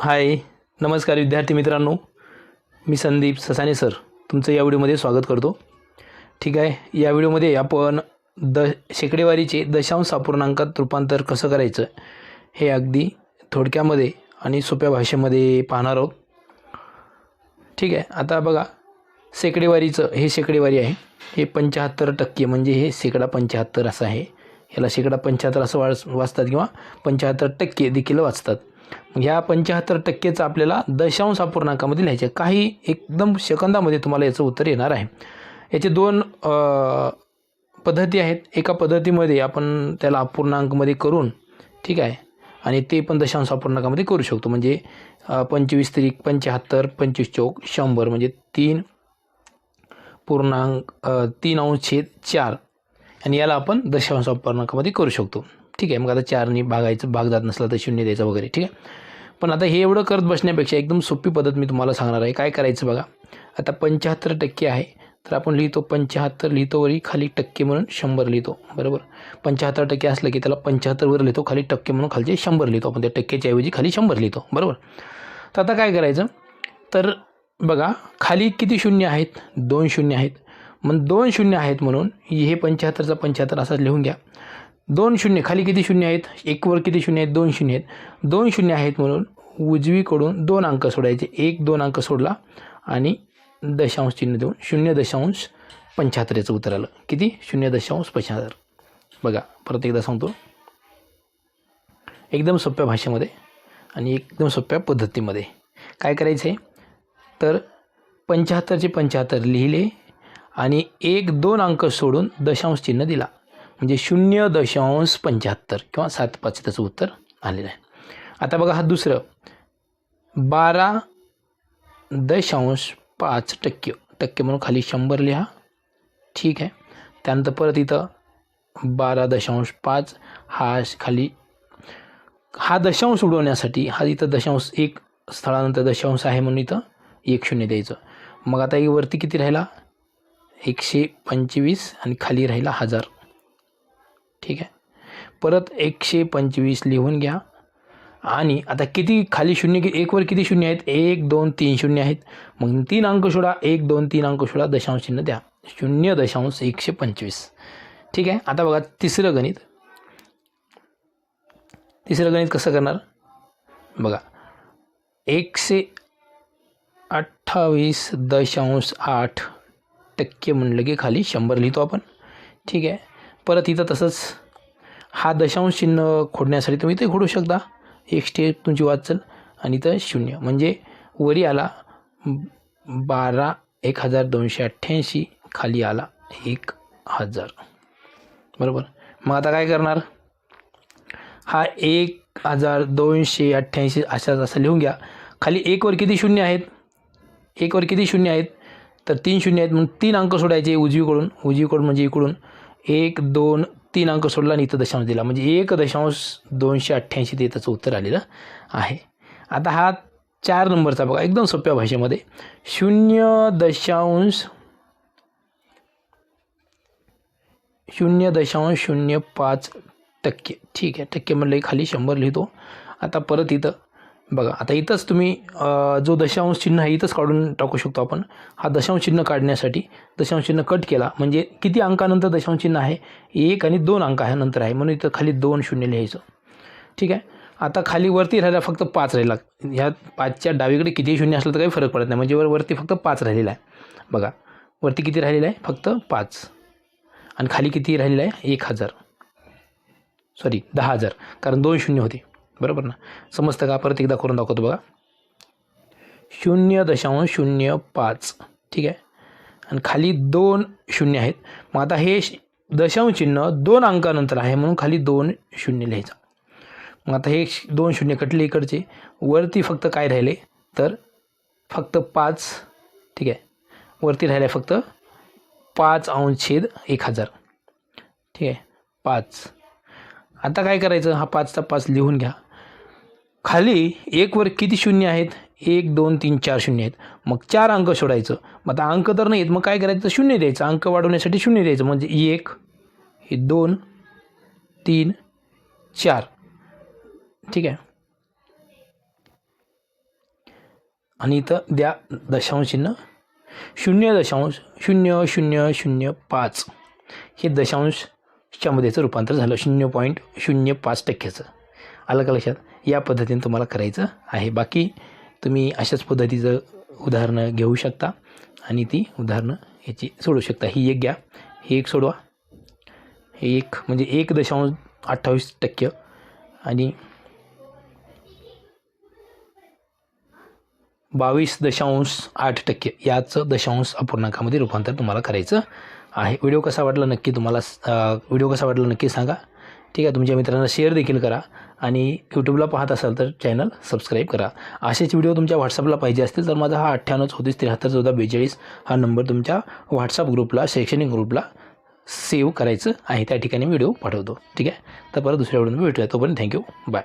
हाय नमस्कार विद्यार्थी मित्रांनो. मी संदीप ससाने सर. तुमचं या व्हिडिओमध्ये स्वागत करतो. ठीक आहे या व्हिडिओमध्ये आपण द शेकडेवारीचे दशांश अपूर्णांकात रूपांतर कसं करायचं हे अगदी थोडक्यामध्ये आणि सोप्या भाषेमध्ये पाहणार आहोत. ठीक आहे आता बघा शेकडेवारीचं हे शेकडेवारी आहे. हे पंच्याहत्तर टक्के म्हणजे हे शेकडा पंच्याहत्तर असं आहे. ह्याला शेकडा पंच्याहत्तर असं वाच वाचतात किंवा पंच्याहत्तर टक्के देखील वाचतात. ह्या पंच्याहत्तर टक्केचं आपल्याला दशांश अपूर्णांकामध्ये लिहायचे आहे. काही एकदम सेकंदामध्ये तुम्हाला याचं उत्तर येणार आहे. याचे दोन पद्धती आहेत. एका पद्धतीमध्ये आपण त्याला अपूर्णांकमध्ये करून ठीक आहे आणि ते पण दशांश अपूर्णांकामध्ये करू शकतो. म्हणजे पंचवीस त्रिक पंच्याहत्तर पंचवीस चौक शंभर म्हणजे तीन पूर्णांक तीन अंश छेद चार. आणि याला आपण दशांश अपूर्णांकामध्ये करू शकतो. ठीक आहे मग आता चारनी भागायचं भाग जात नसला तर शून्य द्यायचं वगैरे ठीक आहे. पण आता हे एवढं करत बसण्यापेक्षा एकदम सोपी पद्धत मी तुम्हाला सांगणार आहे. काय करायचं बघा आता पंच्याहत्तर टक्के आहे तर आपण लिहितो पंच्याहत्तर लिहितो वरी खाली टक्के म्हणून शंभर लिहितो बरोबर? पंच्याहत्तर टक्के असलं की त्याला पंच्याहत्तरवर लिहितो खाली टक्के म्हणून खालचे शंभर लिहितो आपण त्या टक्केच्या ऐवजी खाली शंभर लिहितो बरोबर? तर आता काय करायचं? तर बघा खाली किती शून्य आहेत? दोन शून्य आहेत. मग दोन शून्य आहेत म्हणून हे पंच्याहत्तरचा पंच्याहत्तर असा लिहून घ्या. दोन शून्य खाली किती शून्य आहेत? एकवर किती शून्य आहेत? दोन शून्य आहेत. दोन शून्य आहेत म्हणून उजवीकडून दोन अंक सोडायचे. एक दोन अंक सोडला आणि दशांश चिन्ह देऊन शून्य दशांश पंच्याहत्तर याचं उत्तर आलं. किती? शून्य दशांश पंच्याहत्तर. बघा परत एकदा सांगतो. एकदम सोप्या भाषेमध्ये आणि एकदम सोप्या पद्धतीमध्ये. काय करायचं आहे तर पंच्याहत्तरचे पंच्याहत्तर लिहिले आणि एक दोन अंक सोडून दशांश चिन्ह दिला. म्हणजे शून्य दशांश पंच्याहत्तर किंवा सात पाच त्याचं उत्तर आलेलं आहे. आता बघा हा दुसरं. बारा दशांश पाच टक्के. टक्के म्हणून खाली शंभर लिहा. ठीक आहे. त्यानंतर परत इथं बारा दशांश पाच हा खाली हा दशांश उडवण्यासाठी हा इथं दशांश एक स्थळानंतर दशांश आहे म्हणून इथं एक शून्य द्यायचं. मग आता वरती किती राहिला? एकशे पंचवीस आणि खाली राहिला हजार. ठीक आहे. परत एकशे पंचवीस लिहून घ्या. आणि आता किती खाली शून्य कि एकवर किती शून्य आहेत? एक दोन तीन शून्य आहेत. मग तीन अंक सोडा. एक दोन तीन अंक सोडा. दशांश चिन्ह द्या. शून्य दशांश एकशे पंचवीस. ठीक आहे? आता बघा तिसरं गणित. तिसरं गणित कसं करणार? बघा. एकशे अठ्ठावीस दशांश आठ टक्के म्हणलं की खाली शंभर लिहितो आपण. ठीक आहे? परत इथं तसंच हा दशांश चिन्ह खोडण्यासाठी तुम्ही ते खोडू शकता. एक स्टेप तुमची वाचल आणि इथं शून्य. म्हणजे वरी आला बारा एक हजार दोनशे अठ्ठ्याऐंशी खाली आला एक हजार. बरोबर? मग आता काय करणार? हा एक हजार दोनशे अठ्ठ्याऐंशी अशाच असं लिहून घ्या. खाली एकवर किती शून्य आहेत? एकवर किती शून्य आहेत? तर तीन शून्य आहेत. म्हणून तीन अंक सोडायचे उजवीकडून. उजवीकडून म्हणजे इकडून. एक दोन तीन अंक सोडला आणि इथं दशांश दिला. म्हणजे एक दशांश दोनशे अठ्ठ्याऐंशी ते त्याचं उत्तर आलेलं आहे. आता हा चार नंबरचा बघा एकदम सोप्या भाषेमध्ये. शून्य दशांश शून्य दशांश शून्य पाच टक्के. ठीक आहे टक्के म्हणलं खाली शंभर लिहितो. आता परत इथं बघा आता इथंच तुम्ही जो दशांश चिन्ह आहे इथंच काढून टाकू शकतो आपण. हा दशांश चिन्ह काढण्यासाठी दशांश चिन्ह कट केला. म्हणजे किती अंकानंतर दशांश चिन्ह आहे? एक आणि दोन अंक ह्या नंतर आहे. म्हणून इथं खाली दोन शून्य लिहायचं. ठीक आहे? आता खाली वरती राहिला फक्त पाच राहिला. ह्या पाचच्या डावीकडे किती शून्य असलं तर काही फरक पडत नाही. म्हणजे वर वरती फक्त पाच राहिलेला आहे. बघा वरती किती राहिलेलं आहे? फक्त पाच. आणि खाली किती राहिलेलं आहे? एक हजार. सॉरी दहा हजार. कारण दोन शून्य होते. बरोबर ना? समजतं का? परत एकदा करून दाखवतो बघा. शून्य दशांश शून्य पाच. ठीक आहे? आणि खाली दोन शून्य आहेत. मग आता हे श- दशांश चिन्ह दोन अंकानंतर आहे म्हणून खाली दोन शून्य लिहायचं. मग आता हे श- दोन शून्य कटले इकडचे. वरती फक्त काय राहिले? तर फक्त पाच. ठीक आहे? वरती राहिले फक्त पाच अंश छेद एक हजार. ठीक आहे? पाच. आता काय करायचं? हा पाचचा पाच लिहून घ्या. खाली एकवर किती शून्य आहेत? एक दोन तीन चार शून्य आहेत. मग चार अंक सोडायचं. मग आता अंक तर नाहीत मग काय करायचं? शून्य द्यायचं. अंक वाढवण्यासाठी शून्य द्यायचं. म्हणजे एक हे दोन तीन चार. ठीक आहे? आणि इथं द्या दशांश चिन्ह. शून्य दशांश शून्य शून्य शून्य पाच. हे दशांशच्या मध्येचं रूपांतर झालं. शून्य पॉईंट शून्य पाच टक्क्याचं. आलं का लक्षात या पद्धतीने तुम्हाला करायचं आहे. बाकी तुम्ही अशाच पद्धतीचं उदाहरणं घेऊ शकता आणि ती उदाहरणं याची सोडू शकता. ही एक घ्या. ही एक सोडवा. हे एक म्हणजे एक दशांश अठ्ठावीस टक्के आणि बावीस दशांश आठ टक्के याचं दशांश अपूर्णांकामध्ये रूपांतर तुम्हाला करायचं आहे. व्हिडिओ कसा वाटला नक्की तुम्हाला व्हिडिओ कसा वाटला नक्की सांगा. ठीक आहे तुमच्या मित्रांना शेअर देखील करा आणि यूट्यूबला पाहत असाल तर चॅनल सबस्क्राईब करा. असेच व्हिडिओ तुमच्या व्हॉट्सअपला पाहिजे असतील तर माझा हा अठ्ठ्याण्णव चौतीस त्र्याहत्तर चौदा बेचाळीस हा नंबर तुमच्या व्हॉट्सअप ग्रुपला शैक्षणिक ग्रुपला सेव्ह करायचं आहे. त्या ठिकाणी व्हिडिओ पाठवतो. ठीक आहे? तर परत दुसऱ्या व्हिडिओ भेटूया. तोपर्यंत थँक्यू बाय